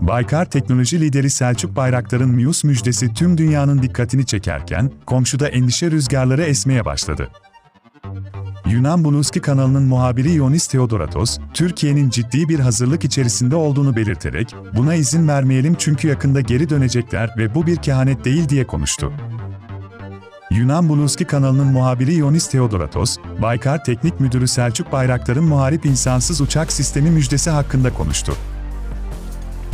Baykar teknoloji lideri Selçuk Bayraktar'ın Mius müjdesi tüm dünyanın dikkatini çekerken, komşuda endişe rüzgarları esmeye başladı. Yunan Buluski kanalının muhabiri Ionis Theodoratos, Türkiye'nin ciddi bir hazırlık içerisinde olduğunu belirterek, buna izin vermeyelim çünkü yakında geri dönecekler ve bu bir kehanet değil diye konuştu. Yunan Buluski kanalının muhabiri Ionis Theodoratos, Baykar Teknik Müdürü Selçuk Bayraktar'ın muharip insansız uçak sistemi müjdesi hakkında konuştu.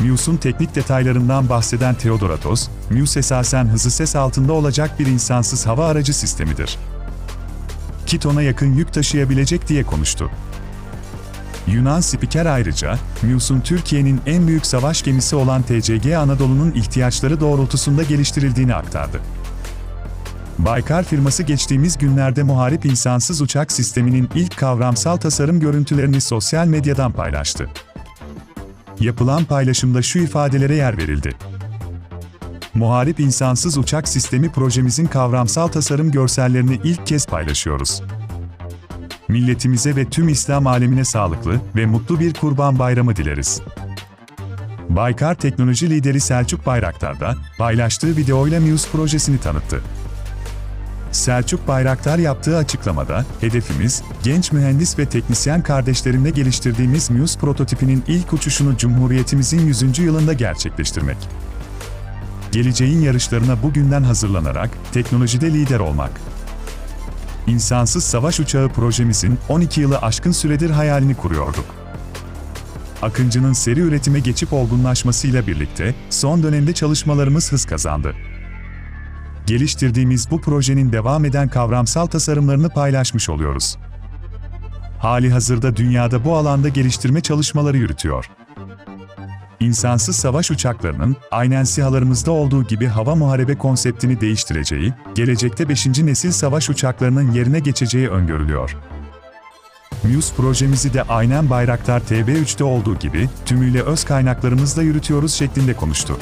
Mius'un teknik detaylarından bahseden Theodoratos, Mius esasen hızı ses altında olacak bir insansız hava aracı sistemidir. 2 tona yakın yük taşıyabilecek diye konuştu. Yunan spiker ayrıca, Mius'un Türkiye'nin en büyük savaş gemisi olan TCG Anadolu'nun ihtiyaçları doğrultusunda geliştirildiğini aktardı. Baykar firması geçtiğimiz günlerde muharip insansız uçak sisteminin ilk kavramsal tasarım görüntülerini sosyal medyadan paylaştı. Yapılan paylaşımda şu ifadelere yer verildi. Muharip insansız uçak sistemi projemizin kavramsal tasarım görsellerini ilk kez paylaşıyoruz. Milletimize ve tüm İslam alemine sağlıklı ve mutlu bir Kurban Bayramı dileriz. Baykar teknoloji lideri Selçuk Bayraktar da paylaştığı videoyla Muse projesini tanıttı. Selçuk Bayraktar yaptığı açıklamada, hedefimiz, genç mühendis ve teknisyen kardeşlerimle geliştirdiğimiz Muse prototipinin ilk uçuşunu Cumhuriyetimizin 100. yılında gerçekleştirmek. Geleceğin yarışlarına bugünden hazırlanarak, teknolojide lider olmak. İnsansız savaş uçağı projemizin 12 yılı aşkın süredir hayalini kuruyorduk. Akıncı'nın seri üretime geçip olgunlaşmasıyla birlikte son dönemde çalışmalarımız hız kazandı. Geliştirdiğimiz bu projenin devam eden kavramsal tasarımlarını paylaşmış oluyoruz. Hali hazırda dünyada bu alanda geliştirme çalışmaları yürütüyor. İnsansız savaş uçaklarının, aynen sihalarımızda olduğu gibi hava muharebe konseptini değiştireceği, gelecekte 5. nesil savaş uçaklarının yerine geçeceği öngörülüyor. Muse projemizi de aynen Bayraktar TB3'te olduğu gibi, tümüyle öz kaynaklarımızla yürütüyoruz şeklinde konuştu.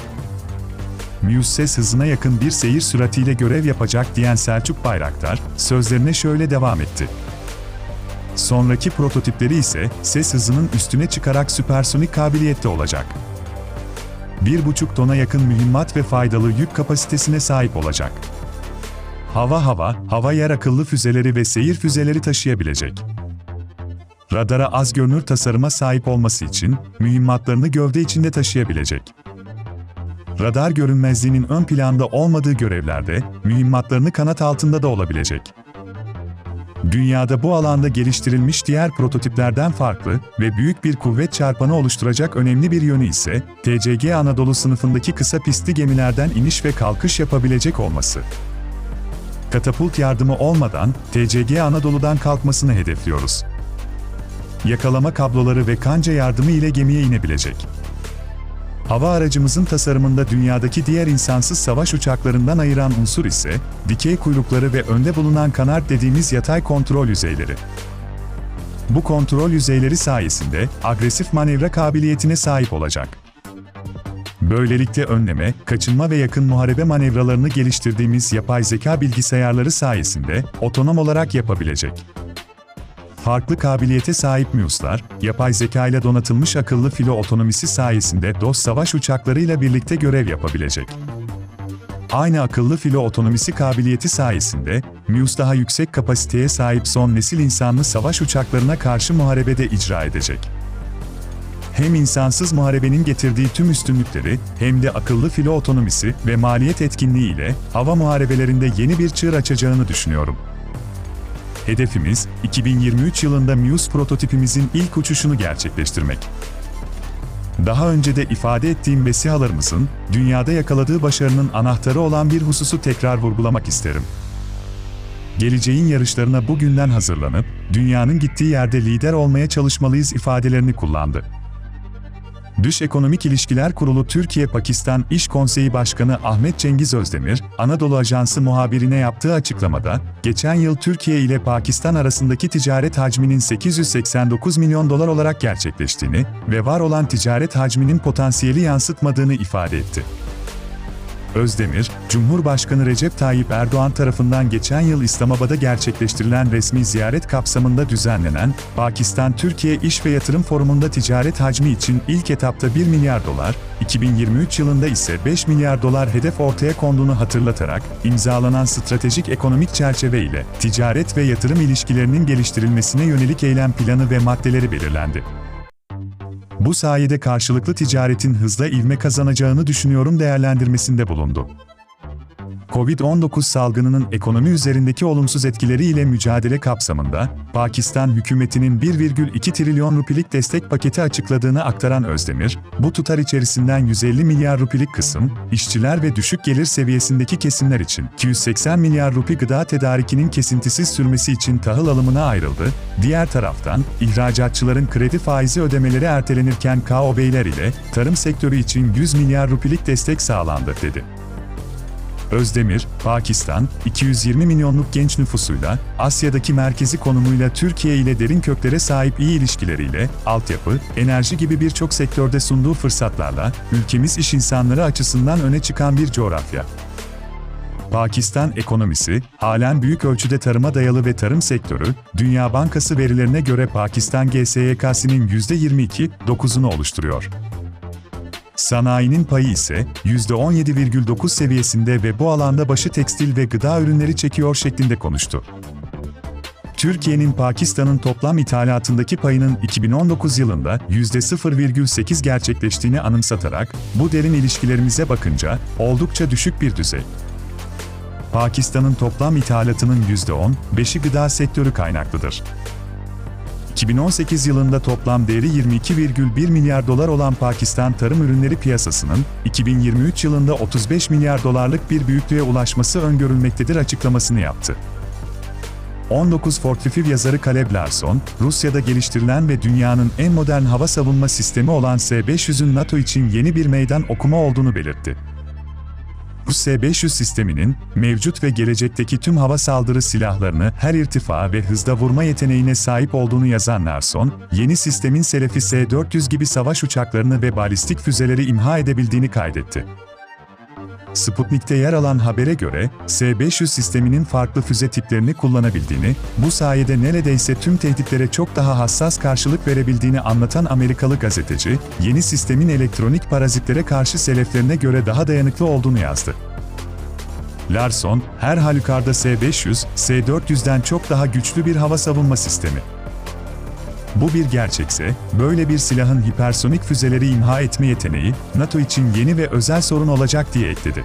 Muse ses hızına yakın bir seyir süratiyle görev yapacak diyen Selçuk Bayraktar, sözlerine şöyle devam etti. Sonraki prototipleri ise ses hızının üstüne çıkarak süpersonik kabiliyette olacak. 1,5 tona yakın mühimmat ve faydalı yük kapasitesine sahip olacak. Hava hava, hava yer akıllı füzeleri ve seyir füzeleri taşıyabilecek. Radara az görünür tasarıma sahip olması için mühimmatlarını gövde içinde taşıyabilecek. Radar görünmezliğinin ön planda olmadığı görevlerde mühimmatlarını kanat altında da olabilecek. Dünyada bu alanda geliştirilmiş diğer prototiplerden farklı ve büyük bir kuvvet çarpanı oluşturacak önemli bir yönü ise TCG Anadolu sınıfındaki kısa pistli gemilerden iniş ve kalkış yapabilecek olması. Katapult yardımı olmadan TCG Anadolu'dan kalkmasını hedefliyoruz. Yakalama kabloları ve kanca yardımı ile gemiye inebilecek. Hava aracımızın tasarımında dünyadaki diğer insansız savaş uçaklarından ayıran unsur ise, dikey kuyrukları ve önde bulunan kanat dediğimiz yatay kontrol yüzeyleri. Bu kontrol yüzeyleri sayesinde agresif manevra kabiliyetine sahip olacak. Böylelikle önleme, kaçınma ve yakın muharebe manevralarını geliştirdiğimiz yapay zeka bilgisayarları sayesinde otonom olarak yapabilecek. Farklı kabiliyete sahip MUS'lar, yapay zeka ile donatılmış akıllı filo otonomisi sayesinde DOS savaş uçaklarıyla birlikte görev yapabilecek. Aynı akıllı filo otonomisi kabiliyeti sayesinde, MUS daha yüksek kapasiteye sahip son nesil insanlı savaş uçaklarına karşı muharebede icra edecek. Hem insansız muharebenin getirdiği tüm üstünlükleri, hem de akıllı filo otonomisi ve maliyet etkinliği ile hava muharebelerinde yeni bir çığır açacağını düşünüyorum. Hedefimiz, 2023 yılında Muse prototipimizin ilk uçuşunu gerçekleştirmek. Daha önce de ifade ettiğim besihalarımızın, dünyada yakaladığı başarının anahtarı olan bir hususu tekrar vurgulamak isterim. Geleceğin yarışlarına bugünden hazırlanıp, dünyanın gittiği yerde lider olmaya çalışmalıyız ifadelerini kullandı. Dış Ekonomik İlişkiler Kurulu Türkiye-Pakistan İş Konseyi Başkanı Ahmet Cengiz Özdemir, Anadolu Ajansı muhabirine yaptığı açıklamada, geçen yıl Türkiye ile Pakistan arasındaki ticaret hacminin 889 milyon dolar olarak gerçekleştiğini ve var olan ticaret hacminin potansiyeli yansıtmadığını ifade etti. Özdemir, Cumhurbaşkanı Recep Tayyip Erdoğan tarafından geçen yıl İslamabad'a gerçekleştirilen resmi ziyaret kapsamında düzenlenen Pakistan-Türkiye İş ve Yatırım Forumu'nda ticaret hacmi için ilk etapta 1 milyar dolar, 2023 yılında ise 5 milyar dolar hedef ortaya konduğunu hatırlatarak, imzalanan stratejik ekonomik çerçeve ile ticaret ve yatırım ilişkilerinin geliştirilmesine yönelik eylem planı ve maddeleri belirlendi. Bu sayede karşılıklı ticaretin hızla ivme kazanacağını düşünüyorum değerlendirmesinde bulundu. Covid-19 salgınının ekonomi üzerindeki olumsuz etkileriyle mücadele kapsamında, Pakistan hükümetinin 1,2 trilyon rupilik destek paketi açıkladığını aktaran Özdemir, bu tutar içerisinden 150 milyar rupilik kısım, işçiler ve düşük gelir seviyesindeki kesimler için 280 milyar rupi gıda tedarikinin kesintisiz sürmesi için tahıl alımına ayrıldı, diğer taraftan, ihracatçıların kredi faizi ödemeleri ertelenirken KOB'ler ile tarım sektörü için 100 milyar rupilik destek sağlandı, dedi. Özdemir, Pakistan, 220 milyonluk genç nüfusuyla, Asya'daki merkezi konumuyla Türkiye ile derin köklere sahip iyi ilişkileriyle, altyapı, enerji gibi birçok sektörde sunduğu fırsatlarla, ülkemiz iş insanları açısından öne çıkan bir coğrafya. Pakistan ekonomisi, halen büyük ölçüde tarıma dayalı ve tarım sektörü, Dünya Bankası verilerine göre Pakistan GSYK'sinin %22,9'unu oluşturuyor. Sanayinin payı ise %17,9 seviyesinde ve bu alanda başı tekstil ve gıda ürünleri çekiyor şeklinde konuştu. Türkiye'nin Pakistan'ın toplam ithalatındaki payının 2019 yılında %0,8 gerçekleştiğini anımsatarak, bu derin ilişkilerimize bakınca oldukça düşük bir düzey. Pakistan'ın toplam ithalatının %10,5'i gıda sektörü kaynaklıdır. 2018 yılında toplam değeri 22,1 milyar dolar olan Pakistan tarım ürünleri piyasasının 2023 yılında 35 milyar dolarlık bir büyüklüğe ulaşması öngörülmektedir açıklamasını yaptı. 19 Fortvifiv yazarı Caleb Larson, Rusya'da geliştirilen ve dünyanın en modern hava savunma sistemi olan S-500'ün NATO için yeni bir meydan okuma olduğunu belirtti. Bu S-500 sisteminin, mevcut ve gelecekteki tüm hava saldırı silahlarını her irtifa ve hızda vurma yeteneğine sahip olduğunu yazan Larson, yeni sistemin Selefi S-400 gibi savaş uçaklarını ve balistik füzeleri imha edebildiğini kaydetti. Sputnik'te yer alan habere göre, S-500 sisteminin farklı füze tiplerini kullanabildiğini, bu sayede neredeyse tüm tehditlere çok daha hassas karşılık verebildiğini anlatan Amerikalı gazeteci, yeni sistemin elektronik parazitlere karşı seleflerine göre daha dayanıklı olduğunu yazdı. Larson, her halükarda S-500, S-400'den çok daha güçlü bir hava savunma sistemi. Bu bir gerçekse, böyle bir silahın hipersonik füzeleri imha etme yeteneği, NATO için yeni ve özel sorun olacak diye ekledi.